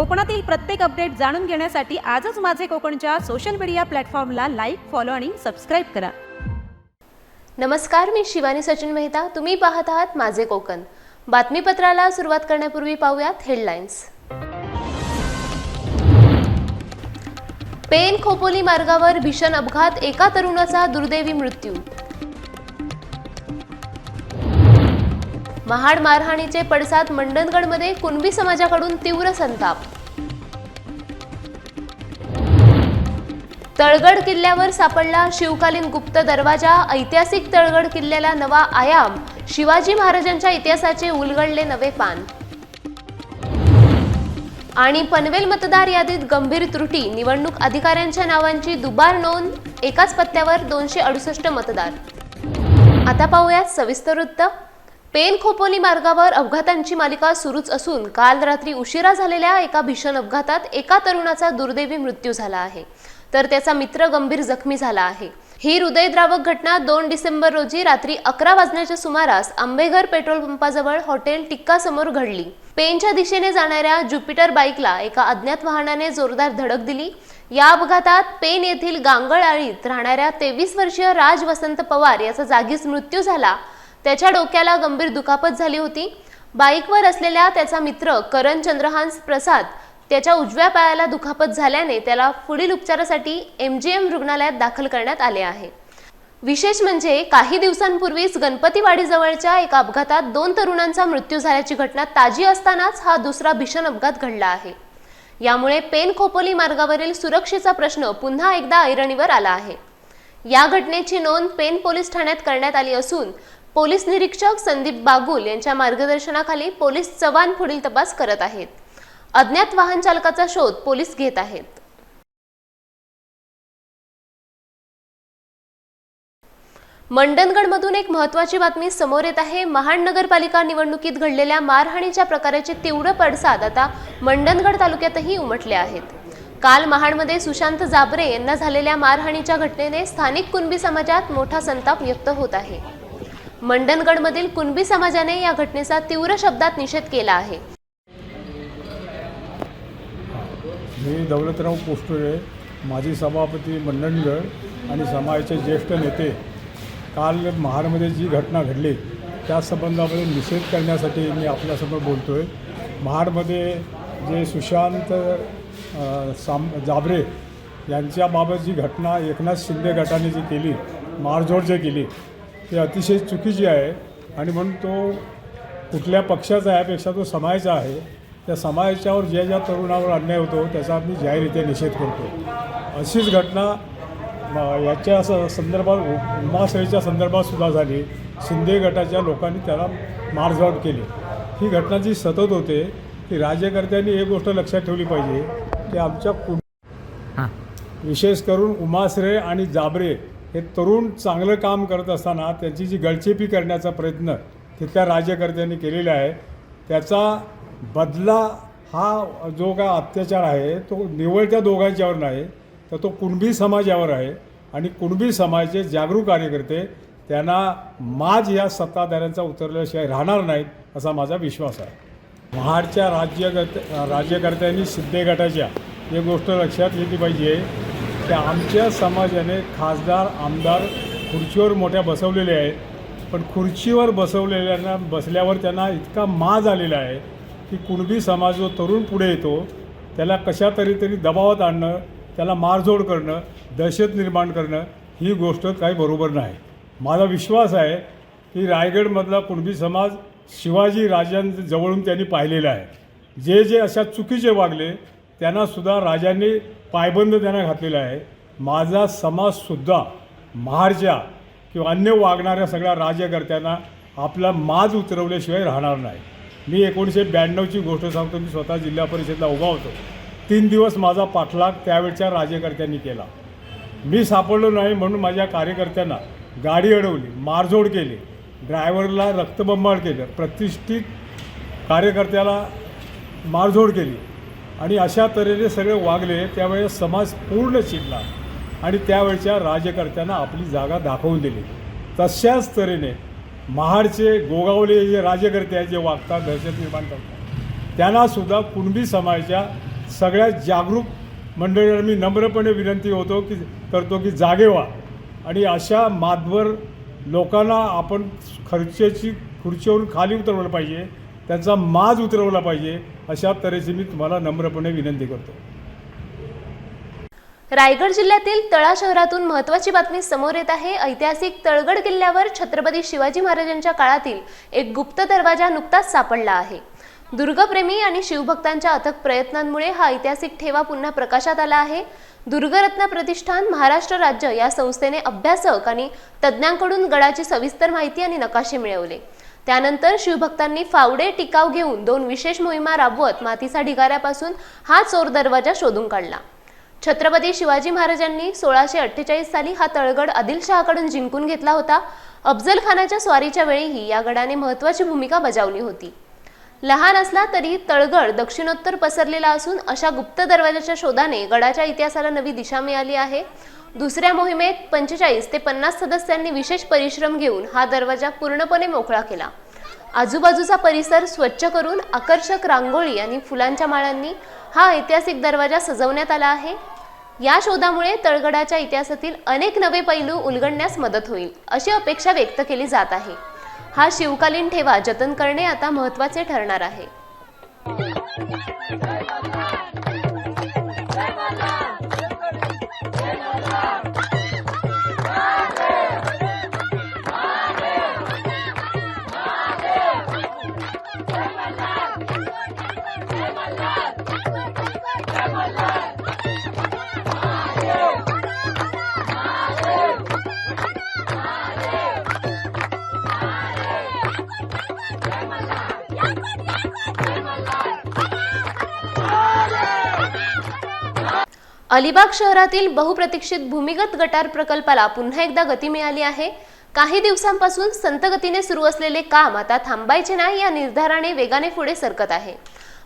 कोकणातील प्रत्येक अपडेट जाणून घेण्यासाठी आजच माझे कोकणच्या सोशल मीडिया प्लॅटफॉर्मला लाईक फॉलो आणि सबस्क्राईब करा. नमस्कार मी शिवानी सचिन मेहता. तुम्ही पाहत आहात माझे कोकण. बातमीपत्राला सुरुवात करण्यापूर्वी पाहूयात हेडलाईन्स पेन खोपोली मार्गावर भीषण अपघात एका तरुणाचा दुर्दैवी मृत्यू. महाड मारहाणीचे पडसाद मंडणगडमध्ये कुणबी समाजाकडून तीव्र संताप. तळगड किल्ल्यावर सापडला शिवकालीन गुप्त दरवाजा. ऐतिहासिक तळगड किल्ल्याला नवा आयाम. शिवाजी महाराजांच्या इतिहासाचे उलगडले नवे पान. आणि पनवेल मतदार यादीत गंभीर त्रुटी. निवडणूक अधिकाऱ्यांच्या नावांची दुबार नोंद. एकाच पत्त्यावर दोनशे अडुसष्ट मतदार. आता पाहूयात सविस्तर वृत्त. पेन खोपोली मार्गावर अपघातांची मालिका सुरूच असून काल रात्री उशिरा झालेल्या एका भीषण अपघातात एका तरुणाचा दुर्दैवी मृत्यू झाला आहे. तर त्याचा मित्र गंभीर जखमी झाला आहे. ही हृदयद्रावक घटना दोन डिसेंबर रोजी रात्री अकरा वाजण्याच्या सुमारास आंबेघर पेट्रोल पंपाजवळ हॉटेल टिक्का समोर घडली. पेनच्या दिशेने जाणाऱ्या ज्युपिटर बाईकला एका अज्ञात वाहनाने जोरदार धडक दिली. या अपघातात पेन येथील गांगळआळीत राहणाऱ्या तेवीस वर्षीय राज वसंत पवार याचा जागीच मृत्यू झाला. त्याच्या डोक्याला गंभीर दुखापत झाली होती. बाईकवर असलेल्या त्याचा मित्र करण चंद्रहांस प्रसाद त्याच्या उजव्या पायाला दुखापत झाल्याने त्याला पुढील उपचारासाठी एम जी एम रुग्णालयात दाखल करण्यात आले आहे. विशेष म्हणजे काही दिवसांपूर्वीच गणपतीवाडीजवळच्या एका अपघातात दोन तरुणांचा मृत्यू झाल्याची घटना ताजी असतानाच हा दुसरा भीषण अपघात घडला आहे. यामुळे पेन खोपोली मार्गावरील सुरक्षेचा प्रश्न पुन्हा एकदा ऐरणीवर आला आहे. या घटनेची नोंद पेन पोलीस ठाण्यात करण्यात आली असून पोलीस निरीक्षक संदीप बागुल यांच्या मार्गदर्शनाखाली पोलीस चव्हाण पुढील तपास करत आहेत. अज्ञात वाहन चालकाचा शोध पोलीस घेत आहेत. मंडणगडमधून एक महत्त्वाची बातमी समोर येत आहे. महाड नगरपालिका निवडणुकीत घडलेल्या मारहाणीच्या प्रकाराचे तीव्र पडसाद आता मंडणगड तालुक्यातही उमटले आहेत. काल महाडमध्ये सुशांत जाबरे यांना झालेल्या मारहाणीच्या घटनेने स्थानिक कुणबी समाजात मोठा संताप व्यक्त होत आहे. मंडणगडमधील कुणबी समाजाने या घटनेचा तीव्र शब्दात निषेध केला आहे. मी दौलतराव पोस्टोळे माजी सभापती मंडणगड आणि समाजाचे ज्येष्ठ नेते काल महाडमध्ये जी घटना घडली त्या संबंधामध्ये निषेध करण्यासाठी मी आपल्यासमोर बोलतो आहे महाडमध्ये जे सुशांत साम जाबरे यांच्याबाबत जी घटना एकनाथ शिंदे गटाने जी केली मारझोड जे केली ती अतिशय चुकीची आहे. आणि म्हणून तो कुठल्या पक्षाचा आहे यापेक्षा तो समाजाचा आहे. त्या समाजाच्यावर ज्या ज्या तरुणावर अन्याय होतो त्याचा मी जाहीररित्या निषेध करतो. अशीच घटना याच्या स संदर्भात उ- उमाश्रयच्या संदर्भात सुद्धा झाली. शिंदे गटाच्या लोकांनी त्याला मारझाड केली. ही घटना जी सतत होते ती राज्यकर्त्यांनी एक गोष्ट लक्षात ठेवली पाहिजे की आमच्या कुण विशेष करून उमाश्रय आणि जाबरे हे तरुण चांगलं काम करत असताना त्यांची जी गळचेपी करण्याचा प्रयत्न तिथल्या राज्यकर्त्यांनी केलेला आहे त्याचा बदला हा जो काय अत्याचार आहे तो निवळ त्या दोघांच्यावर नाही तर तो कुणबी समाजावर आहे. आणि कुणबी समाजाचे जागरूक कार्यकर्ते त्यांना माज या सत्ताधाऱ्यांचा उतरल्याशिवाय राहणार नाहीत असा माझा विश्वास आहे. महाडच्या राज्यकर्ते राज्यकर्त्यांनी सिद्धे गटाच्या एक गोष्ट लक्षात घेतली पाहिजे की आमच्या समाजाने खासदार आमदार खुर्चीवर मोठ्या बसवलेले आहेत. पण खुर्चीवर बसवलेल्यांना बसल्यावर त्यांना इतका माज आलेला आहे की कुणबी समाज जो तरुण पुढे येतो त्याला कशा तरी तरी दबावात आणणं त्याला मारझोड करणं दहशत निर्माण करणं ही गोष्ट काही बरोबर नाही. माझा विश्वास आहे की रायगडमधला कुणबी समाज शिवाजी राजांजवळून त्यांनी पाहिलेला आहे. जे जे अशा चुकीचे वागले त्यांनासुद्धा राजांनी पायबंद त्यांना घातलेला आहे. माझा समाजसुद्धा महारच्या किंवा अन्य वागणाऱ्या सगळ्या राज्यकर्त्यांना आपला माज उतरवल्याशिवाय राहणार नाही. मी एकोणीसशे ब्याण्णवची गोष्ट सांगतो मी स्वतः जिल्हा परिषदला उभा होतो. तीन दिवस माझा पाठलाग त्यावेळच्या राज्यकर्त्यांनी केला. मी सापडलो नाही म्हणून माझ्या कार्यकर्त्यांना गाडी अडवली मारझोड केली ड्रायव्हरला रक्तबंबाळ केलं प्रतिष्ठित कार्यकर्त्याला मारझोड केली. आणि अशा तऱ्हेने सगळे वागले त्यावेळेस समाज पूर्ण चिडला आणि त्यावेळच्या राजकर्त्यांना आपली जागा दाखवून दिली. तशाच तऱ्हेने महाडचे गोगावले जे राजकर्ते आहेत जे वागतात दहशत निर्माण करतात त्यांनासुद्धा कुणबी समाजाच्या सगळ्या जागरूक मंडळींना मी नम्रपणे विनंती होतो की करतो की जागे व्हा. आणि अशा मातभर लोकांना आपण खर्चेची खुर्चीवरून खाली उतरवलं पाहिजे. त्यांचा माज उतरवला पाहिजे अशा तऱ्हेची मी तुम्हाला नम्रपणे विनंती करतो. रायगड जिल्ह्यातील तळा शहरातून महत्त्वाची बातमी समोर येत आहे. ऐतिहासिक तळगड किल्ल्यावर छत्रपती शिवाजी महाराजांच्या काळातील एक गुप्त दरवाजा नुकताच सापडला आहे. दुर्गप्रेमी आणि शिवभक्तांच्या अथक प्रयत्नांमुळे हा ऐतिहासिक ठेवा पुन्हा प्रकाशात आला आहे. दुर्गरत्न प्रतिष्ठान महाराष्ट्र राज्य या संस्थेने अभ्यासक आणि तज्ज्ञांकडून गडाची सविस्तर माहिती आणि नकाशे मिळवले. त्यानंतर शिवभक्तांनी फावडे टिकाव घेऊन दोन विशेष मोहिमा राबवत मातीचा ढिगाऱ्यापासून हा चोर दरवाजा शोधून काढला. छत्रपती शिवाजी महाराजांनी सोळाशे अठ्ठेचाळीस साली हा तळगड आदिलशहाकडून जिंकून घेतला होता. अफजल खानाच्या स्वारीच्या वेळीही या गडाने महत्त्वाची भूमिका बजावली होती. लहान असला तरी तळगड दक्षिणोत्तर पसरलेला असून अशा गुप्त दरवाजाच्या शोधाने गडाच्या इतिहासाला नवी दिशा मिळाली आहे. दुसऱ्या मोहिमेत पंचेचाळीस ते पन्नास सदस्यांनी विशेष परिश्रम घेऊन हा दरवाजा पूर्णपणे मोकळा केला. आजूबाजूचा परिसर स्वच्छ करून आकर्षक रांगोळी आणि फुलांच्या माळांनी हा ऐतिहासिक दरवाजा सजवण्यात आला आहे. या शोधामुळे तळगडाच्या इतिहासातील अनेक नवे पैलू उलगडण्यास मदत होईल अशी अपेक्षा व्यक्त केली जात आहे. हा शिवकालीन ठेवा जतन करणे आता महत्त्वाचे ठरणार आहे. अलिबाग शहरातील बहुप्रतीक्षित भूमिगत गटार प्रकल्पाला पुन्हा एकदा गती मिळाली आहे. काही दिवसांपासून संत गतीने सुरू असलेले काम आता थांबायचे नाही या निर्धाराने वेगाने पुढे सरकत आहे.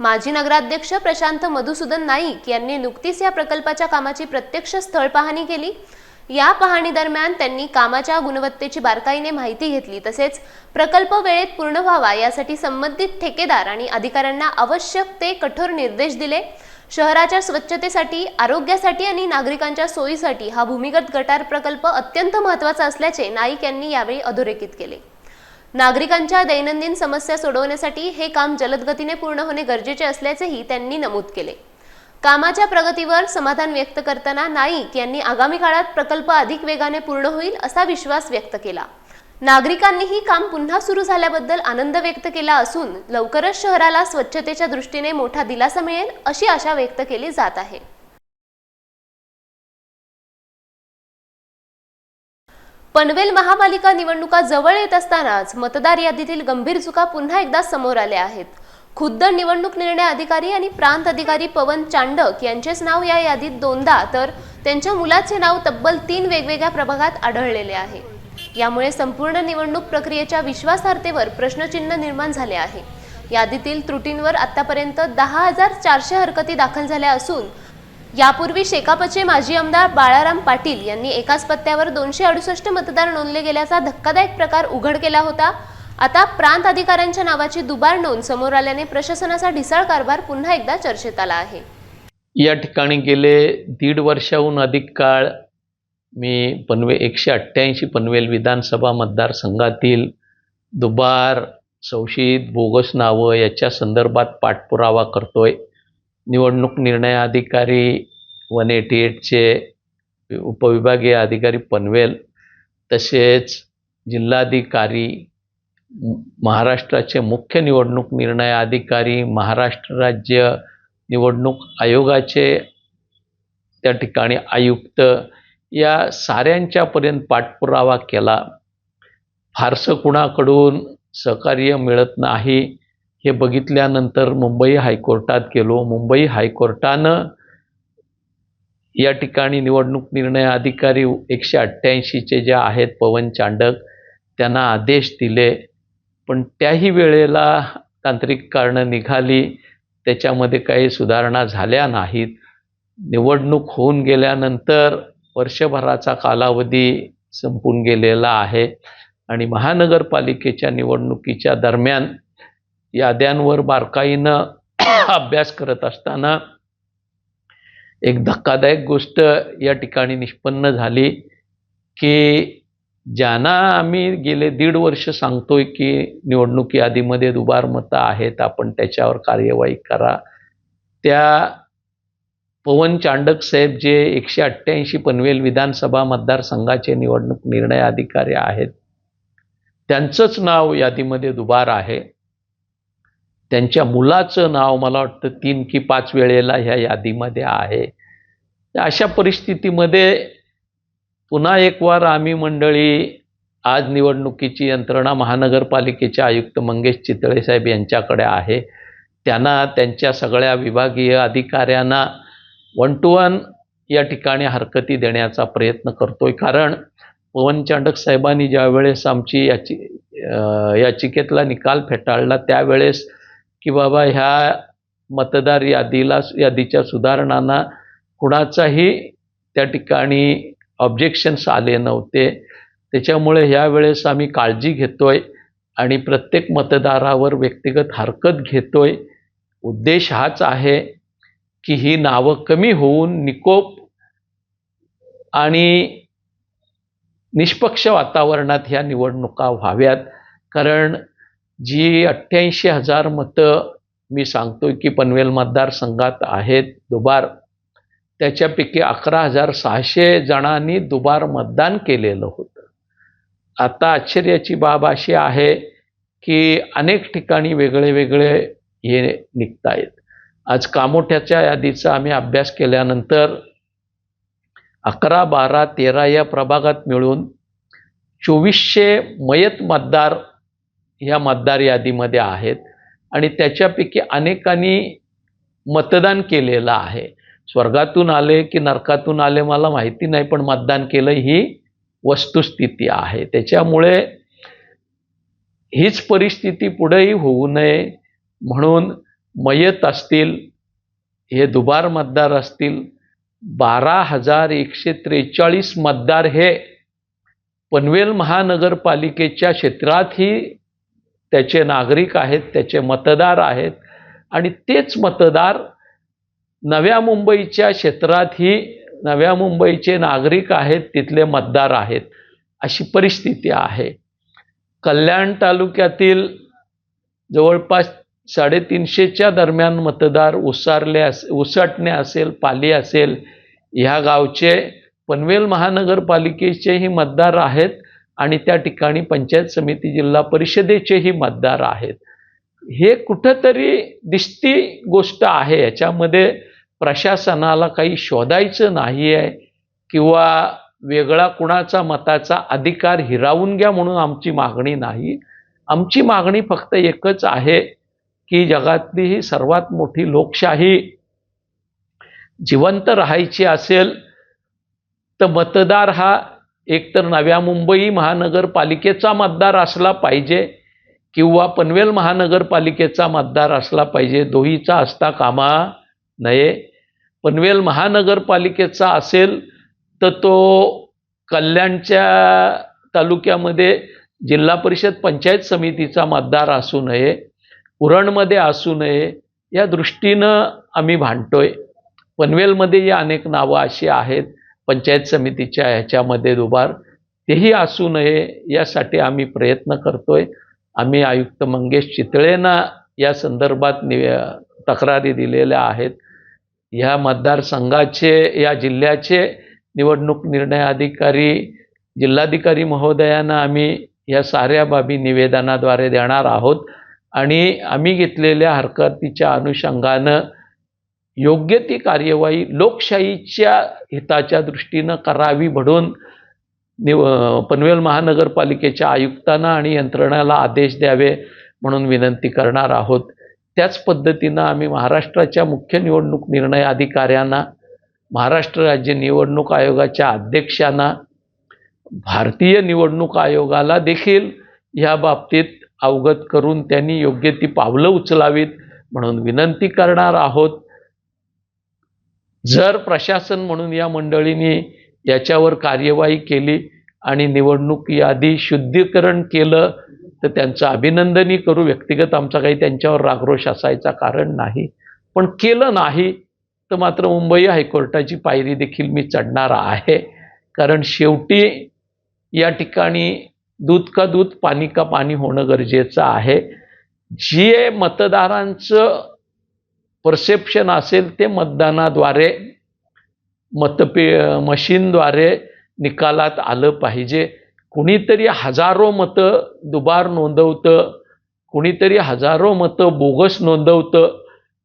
माजी नगराध्यक्ष प्रशांत मधुसूदन नाईक यांनी नुकतीच या प्रकल्पाच्या कामाची प्रत्यक्ष स्थळ पाहणी केली. या पाहणी दरम्यान त्यांनी कामाच्या गुणवत्तेची बारकाईने माहिती घेतली तसेच प्रकल्प वेळेत पूर्ण व्हावा यासाठी संबंधित ठेकेदार आणि अधिकाऱ्यांना आवश्यक ते कठोर निर्देश दिले. शहराच्या स्वच्छतेसाठी आरोग्यासाठी आणि नागरिकांच्या सोयीसाठी हा भूमिगत गटार प्रकल्प अत्यंत महत्त्वाचा असल्याचे नाईक यांनी यावेळी अधोरेखित केले. नागरिकांच्या दैनंदिन समस्या सोडवण्यासाठी हे काम जलद गतीने पूर्ण होणे गरजेचे असल्याचेही त्यांनी नमूद केले. कामाच्या प्रगतीवर समाधान व्यक्त करताना नाईक यांनी आगामी काळात प्रकल्प अधिक वेगाने पूर्ण होईल असा विश्वास व्यक्त केला. नागरिकांनीही काम पुन्हा सुरू झाल्याबद्दल आनंद व्यक्त केला असून लवकरच शहराला स्वच्छतेच्या दृष्टीने मोठा दिलासा मिळेल अशी आशा व्यक्त केली जात आहे. पनवेल महापालिका निवडणुका जवळ येत असतानाच मतदार यादीतील गंभीर चुका पुन्हा एकदा समोर आल्या आहेत. खुद्द निवडणूक निर्णय अधिकारी आणि प्रांत अधिकारी पवन चांडक यांचेच नाव या यादीत दोनदा तर त्यांच्या मुलाचे नाव तब्बल तीन वेगवेगळ्या प्रभागात आढळलेले आहे. यामुळे संपूर्ण निवडणूक प्रक्रियेच्या विश्वासार्हतेवर प्रश्नचिन्ह निर्माण झाले आहे. यादीतील त्रुटींवर आतापर्यंत दहा हजार चारशे हरकती दाखल झाल्या असून यापूर्वी शेकापचे माजी आमदार बाळाराम पाटील यांनी एकाच पत्त्यावर दोनशे अडुसष्ट मतदार नोंदले गेल्याचा धक्कादायक प्रकार उघड केला होता. आता प्रांत अधिकाऱ्यांच्या नावाची दुबार नोंद समोर आल्याने प्रशासनाचा ढिसाळ कारभार पुन्हा एकदा चर्चेत आला आहे. या ठिकाणी गेले दीड वर्षाहून अधिक काळ मी पनवे एकशे अठ्ठ्याऐंशी पनवेल विधानसभा मतदारसंघातील दुबार संशयित बोगस नावं याच्या संदर्भात पाठपुरावा करतोय. निवडणूक निर्णय अधिकारी वन एटी एटचे उपविभागीय अधिकारी पनवेल तसेच जिल्हाधिकारी महाराष्ट्राचे मुख्य निवडणूक निर्णय अधिकारी महाराष्ट्र राज्य निवडणूक आयोगाचे त्या ठिकाणी आयुक्त या साऱ्यांच्यापर्यंत पाठपुरावा केला. फारसं कुणाकडून सहकार्य मिळत नाही हे बघितल्यानंतर मुंबई हायकोर्टात गेलो. मुंबई हायकोर्टानं या ठिकाणी निवडणूक निर्णय अधिकारी एकशे अठ्ठ्याऐंशीचे जे आहेत पवन चांडक त्यांना आदेश दिले. पण त्याही वेळेला तांत्रिक कारणं निघाली. त्याच्यामध्ये काही सुधारणा झाल्या नाहीत. निवडणूक होऊन गेल्यानंतर वर्षभराचा कालावधी संपून गेलेला आहे. आणि महानगरपालिकेच्या निवडणुकीच्या दरम्यान याद्यांवर बारकाईनं अभ्यास करत असताना एक धक्कादायक गोष्ट या ठिकाणी निष्पन्न झाली की ज्यांना आम्ही गेले दीड वर्ष सांगतोय की निवडणुकी आधीमध्ये दुबार मतं आहेत आपण त्याच्यावर कार्यवाही करा. त्या पवन चांडक साहेब जे एकशे अठ्ठ्याऐंशी पनवेल विधानसभा मतदारसंघाचे निवडणूक निर्णय अधिकारी आहेत त्यांचंच नाव यादीमध्ये दुबार आहे. त्यांच्या मुलाचं नाव मला वाटतं तीन की पाच वेळेला ह्या यादीमध्ये आहे. अशा परिस्थितीमध्ये पुन्हा एक वार आम्ही मंडळी आज निवडणुकीची यंत्रणा महानगरपालिकेचे आयुक्त मंगेश चितळे साहेब यांच्याकडे आहे. त्यांना त्यांच्या सगळ्या विभागीय अधिकाऱ्यांना वन टू वन या ठिकाणी हरकती देण्याचा प्रयत्न करतोय. कारण पवन चांडक साहेबांनी ज्यावेळेस आमची याची याचिकेतला निकाल फेटाळला त्यावेळेस की बाबा ह्या मतदार यादीला यादीच्या सुधारणांना कुणाचाही त्या ठिकाणी ऑब्जेक्शन्स आले नव्हते. त्याच्यामुळे ह्या वेळेस आम्ही काळजी घेतोय आणि प्रत्येक मतदारावर व्यक्तिगत हरकत घेतोय. उद्देश हाच आहे की ही नावं कमी होऊन निकोप आणि निष्पक्ष वातावरणात ह्या निवडणुका व्हाव्यात. कारण जी अठ्ठ्याऐंशी हजार मतं मी सांगतोय की पनवेल मतदारसंघात आहेत दुबार त्याच्यापैकी अकरा हजार सहाशे जणांनी दुबार मतदान केलेलं होतं. आता आश्चर्याची बाब अशी आहे की अनेक ठिकाणी वेगळे वेगळे हे निघतायत. आज कामोठ्याच्या यादीचा आम्ही अभ्यास केल्यानंतर अकरा बारा तेरा या प्रभागात मिळून चोवीसशे मयत मतदार ह्या मतदार यादीमध्ये आहेत आणि त्याच्यापैकी अनेकांनी मतदान केलेलं आहे. स्वर्गातून आले की नरकातून आले मला माहिती नाही पण मतदान केलं ही वस्तुस्थिती आहे. त्याच्यामुळे हीच परिस्थिती पुढेही होऊ नये म्हणून मयत असतील हे दुबार मतदार असतील बारा हजार एकशे त्रेचाळीस मतदार हे पनवेल महानगरपालिकेच्या क्षेत्रातही त्याचे नागरिक आहेत त्याचे मतदार आहेत आणि तेच मतदार नव्या मुंबईच्या क्षेत्रातही नव्या मुंबईचे नागरिक आहेत तिथले मतदार आहेत अशी परिस्थिती आहे. कल्याण तालुक्यातील जवळपास साडेतीनशेच्या दरम्यान मतदार उसारले अस ओसाटणे असेल पाली असेल ह्या गावचे पनवेल महानगरपालिकेचेही मतदार आहेत आणि त्या ठिकाणी पंचायत समिती जिल्हा परिषदेचेही मतदार आहेत. हे कुठंतरी दिसती गोष्ट आहे. याच्यामध्ये प्रशासनाला काही शोधायचं नाही आहे किंवा वेगळा कुणाचा मताचा अधिकार हिरावून घ्या म्हणून आमची मागणी नाही. आमची मागणी फक्त एकच आहे की जगातली ही सर्वात मोठी लोकशाही जिवंत राहायची असेल तर मतदार हा एकतर नव्या मुंबई महानगरपालिकेचा मतदार असला पाहिजे किंवा पनवेल महानगरपालिकेचा मतदार असला पाहिजे. दोहीचा असता कामा नये. पनवेल महानगरपालिकेचा असेल तर तो कल्याणच्या तालुक्यामध्ये जिल्हा परिषद पंचायत समितीचा मतदार असू नये. उरणमध्ये असू नये या दृष्टीनं आम्ही भांडतोय. पनवेलमध्येही अनेक नावं अशी आहेत पंचायत समितीच्या ह्याच्यामध्ये दुबार. तेही असू नये यासाठी आम्ही प्रयत्न करतोय. आम्ही आयुक्त मंगेश चितळेंना या संदर्भात नि तक्रारी दिलेल्या आहेत. ह्या मतदारसंघाचे या जिल्ह्याचे निवडणूक निर्णय अधिकारी जिल्हाधिकारी महोदयांना आम्ही या साऱ्या बाबी निवेदनाद्वारे देणार आहोत. आणि आम्ही घेतलेल्या हरकतीच्या अनुषंगानं योग्य ती कार्यवाही लोकशाहीच्या हिताच्या दृष्टीनं करावी म्हणून निव पनवेल महानगरपालिकेच्या आयुक्तांना आणि यंत्रणाला आदेश द्यावे म्हणून विनंती करणार आहोत. त्याच पद्धतीनं आम्ही महाराष्ट्राच्या मुख्य निवडणूक निर्णय अधिकाऱ्यांना महाराष्ट्र राज्य निवडणूक आयोगाच्या अध्यक्षांना भारतीय निवडणूक आयोगाला देखील ह्या बाबतीत अवगत करून त्यांनी योग्य ती पावलं उचलावीत म्हणून विनंती करणार आहोत. जर प्रशासन म्हणून या मंडळीने याच्यावर कार्यवाही केली आणि निवडणूक यादी शुद्धीकरण केलं तर त्यांचं अभिनंदनही करू. व्यक्तिगत आमचा काही त्यांच्यावर रागरोष असायचा कारण नाही. पण केलं नाही तर मात्र मुंबई हायकोर्टाची पायरी देखील मी चढणार आहे. कारण शेवटी या ठिकाणी दूध का दूध पाणी का पाणी होणं गरजेचं आहे. जे मतदारांचं परसेप्शन असेल ते मतदानाद्वारे मतपे मशीनद्वारे निकालात आलं पाहिजे. कुणीतरी हजारो मतं दुबार नोंदवतं कुणीतरी हजारो मतं बोगस नोंदवतं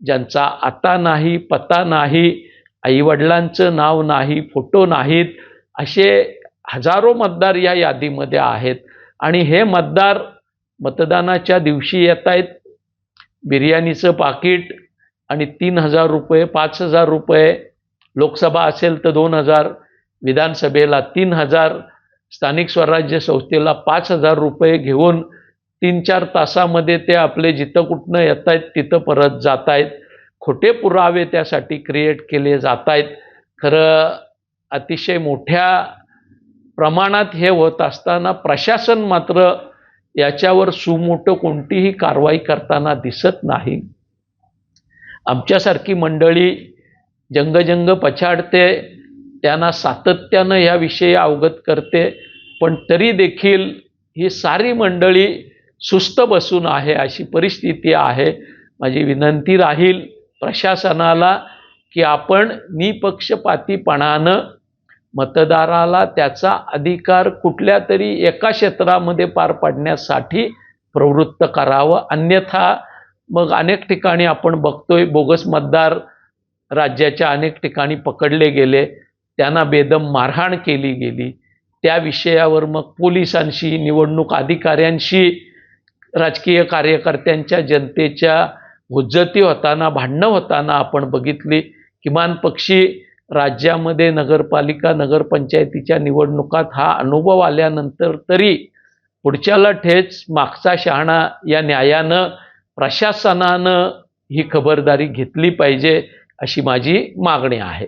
ज्यांचा आता नाही पत्ता नाही आईवडिलांचं नाव नाही फोटो नाहीत असे हजारो मतदार या यादीमध्ये आहेत. आणि हे मतदार मतदानाच्या दिवशी येत आहेत. बिर्याणीचं पाकिट आणि तीन हजार रुपये पाच हजार रुपये. लोकसभा असेल तर दोन हजार विधानसभेला तीन हजार स्थानिक स्वराज्य संस्थेला पाच हजार रुपये घेऊन तीन चार तासामध्ये ते आपले जिथं कुठनं येत आहेत तिथं परत जात आहेत. खोटे पुरावे त्यासाठी क्रिएट केले जात आहेत. खरं अतिशय मोठ्या प्रमाणात हे होत असताना प्रशासन मात्र याच्यावर सुमोठं कोणतीही कारवाई करताना दिसत नाही. आमच्यासारखी मंडळी जंगजंग पछाडते त्यांना सातत्यानं ह्याविषयी अवगत करते पण तरी देखील ही सारी मंडळी सुस्त बसून आहे अशी परिस्थिती आहे. माझी विनंती राहील प्रशासनाला की आपण निपक्षपातीपणानं मतदाराला त्याचा अधिकार कुठल्या तरी एका क्षेत्रामध्ये पार पाडण्यासाठी प्रवृत्त करावं. अन्यथा मग अनेक ठिकाणी आपण बघतोय बोगस मतदार राज्याच्या अनेक ठिकाणी पकडले गेले त्यांना बेदम मारहाण केली गेली. त्या विषयावर मग पोलिसांशी निवडणूक अधिकाऱ्यांशी राजकीय कार्यकर्त्यांच्या जनतेच्या हुज्जती होताना भांडणं होताना आपण बघितली. किमान पक्षी राज्यामध्ये नगरपालिका नगरपंचायतीच्या निवडणुकात हा अनुभव आल्यानंतर तरी पुढच्याला ठेच मागचा शहाणा या न्यायानं प्रशासनानं ही खबरदारी घेतली पाहिजे अशी माझी मागणी आहे.